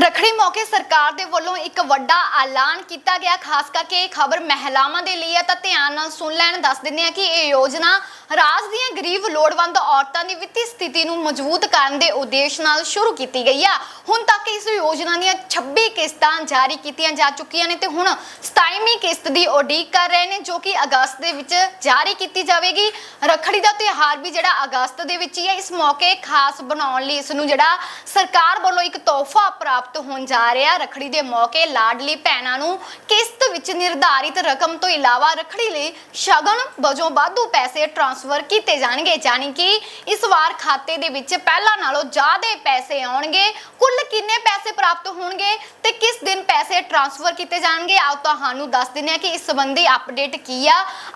ਰਖੜੀ ਮੌਕੇ ਸਰਕਾਰ ਦੇ ਵੱਲੋਂ ਇੱਕ ਵੱਡਾ ਐਲਾਨ ਕੀਤਾ ਗਿਆ। ਖਾਸ ਕਰਕੇ ਇਹ ਖਬਰ ਮਹਿਲਾਵਾਂ ਦੇ ਲਈ ਹੈ ਤਾਂ ਧਿਆਨ ਨਾਲ ਸੁਣ ਲੈਣ, ਦੱਸ ਦਿੰਦੇ ਆ ਕਿ ਇਹ ਯੋਜਨਾ ਰਾਜ ਦੀਆਂ ਗਰੀਬ ਲੋੜਵੰਦ ਔਰਤਾਂ ਦੀ ਵਿੱਤੀ ਸਥਿਤੀ ਨੂੰ ਮਜ਼ਬੂਤ ਕਰਨ ਦੇ ਉਦੇਸ਼ ਨਾਲ ਸ਼ੁਰੂ ਕੀਤੀ ਗਈ ਆ। ਹੁਣ ਤੱਕ ਇਸ ਯੋਜਨਾ ਦੀਆਂ 26 ਕਿਸ਼ਤਾਂ ਜਾਰੀ ਕੀਤੀਆਂ ਜਾ ਚੁੱਕੀਆਂ ਨੇ ਤੇ ਹੁਣ 27ਵੀਂ ਕਿਸ਼ਤ ਦੀ ਉਡੀਕ ਕਰ ਰਹੇ ਨੇ, ਜੋ ਕਿ ਅਗਸਤ ਦੇ ਵਿੱਚ ਜਾਰੀ ਕੀਤੀ ਜਾਵੇਗੀ। ਰਖੜੀ ਦਾ ਤਿਉਹਾਰ ਵੀ ਜਿਹੜਾ ਅਗਸਤ ਦੇ ਵਿੱਚ ਹੀ ਹੈ ਇਸ ਮੌਕੇ ਖਾਸ ਬਣਾਉਣ ਲਈ ਇਸ ਨੂੰ ਜਿਹੜਾ ਸਰਕਾਰ ਵੱਲੋਂ ਇੱਕ ਤੋਹਫਾ ਪ੍ਰਾਪਤ ਹੋਣ ਜਾ ਰਿਹਾ। ਰਖੜੀ ਦੇ ਮੌਕੇ ਲਾਡਲੀ ਭੈਣਾਂ ਨੂੰ ਕਿਸ਼ਤ ਵਿੱਚ ਨਿਰਧਾਰਿਤ ਰਕਮ ਤੋਂ ਇਲਾਵਾ ਰਖੜੀ ਲਈ ਸ਼ਗਨ ਵਜੋਂ ਵਾਧੂ ਪੈਸੇ ਟ੍ਰਾਂਸ ਟ੍ਰਾਂਸਫਰ ਕੀਤੇ ਜਾਣਗੇ, ਜਾਣੀ ਕਿ ਇਸ ਵਾਰ ਖਾਤੇ ਦੇ ਵਿੱਚ ਪਹਿਲਾਂ ਨਾਲੋਂ ਜ਼ਿਆਦਾ ਪੈਸੇ ਆਉਣਗੇ। ਕੁੱਲ ਕਿੰਨੇ ਪੈਸੇ ਪ੍ਰਾਪਤ ਹੋਣਗੇ ਤੇ ਕਿਸ ਦਿਨ ਪੈਸੇ ਟ੍ਰਾਂਸਫਰ ਕੀਤੇ ਜਾਣਗੇ? ਆਓ ਤੁਹਾਨੂੰ ਦੱਸ ਦਿੰਦੇ ਹਾਂ ਕਿ ਇਸ ਸੰਬੰਧੀ ਅਪਡੇਟ ਕੀ ਆ।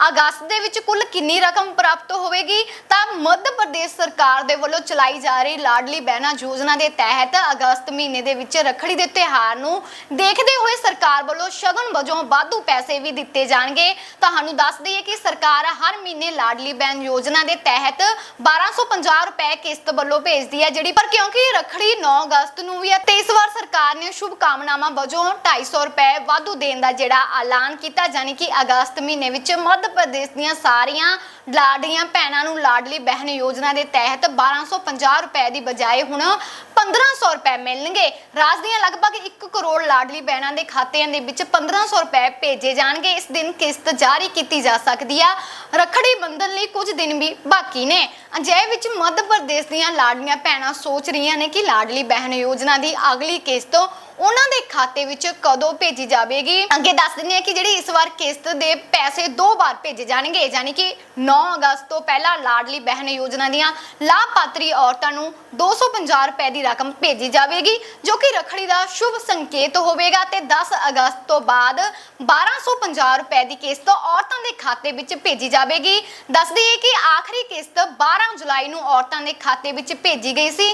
ਅਗਸਤ ਦੇ ਵਿੱਚ ਕੁੱਲ ਕਿੰਨੀ ਰਕਮ ਪ੍ਰਾਪਤ ਹੋਵੇਗੀ? ਤਾਂ ਮੱਧ ਪ੍ਰਦੇਸ਼ ਸਰਕਾਰ ਦੇ ਵੱਲੋਂ ਚਲਾਈ ਜਾ ਰਹੀ ਲਾਡਲੀ ਬਹਿਨਾ ਯੋਜਨਾ ਦੇ ਤਹਿਤ ਅਗਸਤ ਮਹੀਨੇ ਦੇ ਵਿੱਚ ਰੱਖੜੀ ਦੇ ਤਿਉਹਾਰ ਨੂੰ ਦੇਖਦੇ ਹੋਏ ਸਰਕਾਰ ਵੱਲੋਂ ਸ਼ਗਨ ਵਜੋਂ ਵਾਧੂ ਪੈਸੇ ਵੀ ਦਿੱਤੇ ਜਾਣਗੇ। ਤੁਹਾਨੂੰ ਦੱਸ ਦਈਏ ਕਿ ਸਰਕਾਰ ਹਰ ਮਹੀਨੇ ਲਾਡਲੀ ਬਹਿਨ ਯੋਜਨਾ ਦੇ ਤਹਿਤ 1250 ਰੁਪਏ ਕਿਸ਼ਤ ਵੱਲੋਂ ਭੇਜਦੀ ਹੈ ਜਿਹੜੀ, ਪਰ ਕਿਉਂਕਿ ਰੱਖੜੀ 9 ਅਗਸਤ ਨੂੰ ਵੀ ਹੈ, ਤੇ ਇਸ ਵਾਰ ਸਰਕਾਰ ਨੇ ਸ਼ੁਭ ਕਾਮਨਾਵਾਂ ਵਜੋਂ 250 ਰੁਪਏ ਵਾਧੂ ਦੇਣ ਦਾ ਜਿਹੜਾ ਐਲਾਨ ਕੀਤਾ, ਜਾਣੀ ਕਿ ਅਗਸਤ ਮਹੀਨੇ ਵਿੱਚ ਮੱਧ ਪ੍ਰਦੇਸ਼ ਦੀਆਂ ਸਾਰੀਆਂ ਲਾਡੀਆਂ ਭੈਣਾਂ ਨੂੰ ਲਾਡਲੀ ਬਹਿਨ ਯੋਜਨਾ ਦੇ ਤਹਿਤ 1250 ਰੁਪਏ ਦੀ ਬਜਾਏ ਹੁਣ 1500 ਰੁਪਏ ਮਿਲਣਗੇ। ਰਾਜ ਦੀਆਂ ਲਗਭਗ 1 ਕਰੋੜ ਲਾਡਲੀ ਬਹਿਣਾਂ ਦੇ ਖਾਤਿਆਂ ਦੇ ਵਿੱਚ 1500 ਰੁਪਏ ਭੇਜੇ ਜਾਣਗੇ। ਇਸ ਦਿਨ ਕਿਸ਼ਤ ਜਾਰੀ ਕੀਤੀ ਜਾ ਸਕਦੀ ਆ। ਰੱਖੜੀ ਬੰਧਨ ਲਈ ਕੁਝ ਦਿਨ ਵੀ ਬਾਕੀ ਨੇ। ਅਜਿਹੇ ਵਿੱਚ ਮੱਧ ਪ੍ਰਦੇਸ਼ ਦੀਆਂ ਲਾਡਲੀਆਂ ਭੈਣਾਂ ਸੋਚ ਰਹੀਆਂ ਨੇ ਕਿ ਲਾਡਲੀ ਬਹਿਣ ਯੋਜਨਾ ਦੀ ਅਗਲੀ ਕਿਸ਼ਤ ਉਹਨਾਂ ਦੇ ਖਾਤੇ ਵਿੱਚ ਕਦੋਂ ਭੇਜੀ ਜਾਵੇਗੀ? ਅੱਗੇ ਦੱਸ ਦਿੰਦੇ ਆ ਕਿ ਜਿਹੜੀ ਇਸ ਵਾਰ ਕਿਸ਼ਤ ਦੇ ਪੈਸੇ ਦੋ ਵਾਰ ਭੇਜੇ ਜਾਣਗੇ, ਯਾਨੀ ਕਿ 9 ਅਗਸਤ ਤੋਂ ਪਹਿਲਾਂ ਲਾਡਲੀ ਬਹਿਨ ਯੋਜਨਾ ਦੀਆਂ ਲਾਭਪਾਤਰੀ ਔਰਤਾਂ ਨੂੰ 250 ਰੁਪਏ ਦੀ ਰਕਮ ਭੇਜੀ ਜਾਵੇਗੀ, ਜੋ ਕਿ ਰੱਖੜੀ ਦਾ ਸ਼ੁਭ ਸੰਕੇਤ ਹੋਵੇਗਾ ਤੇ 10 ਅਗਸਤ ਤੋਂ ਬਾਅਦ 1250 ਰੁਪਏ ਦੀ ਕਿਸ਼ਤ ਔਰਤਾਂ ਦੇ ਖਾਤੇ ਵਿੱਚ ਭੇਜੀ ਜਾਵੇਗੀ। ਦੱਸ ਦਈਏ ਕਿ ਆਖਰੀ ਕਿਸ਼ਤ 12 ਜੁਲਾਈ ਨੂੰ ਔਰਤਾਂ ਦੇ ਖਾਤੇ ਵਿੱਚ ਭੇਜੀ ਗਈ ਸੀ।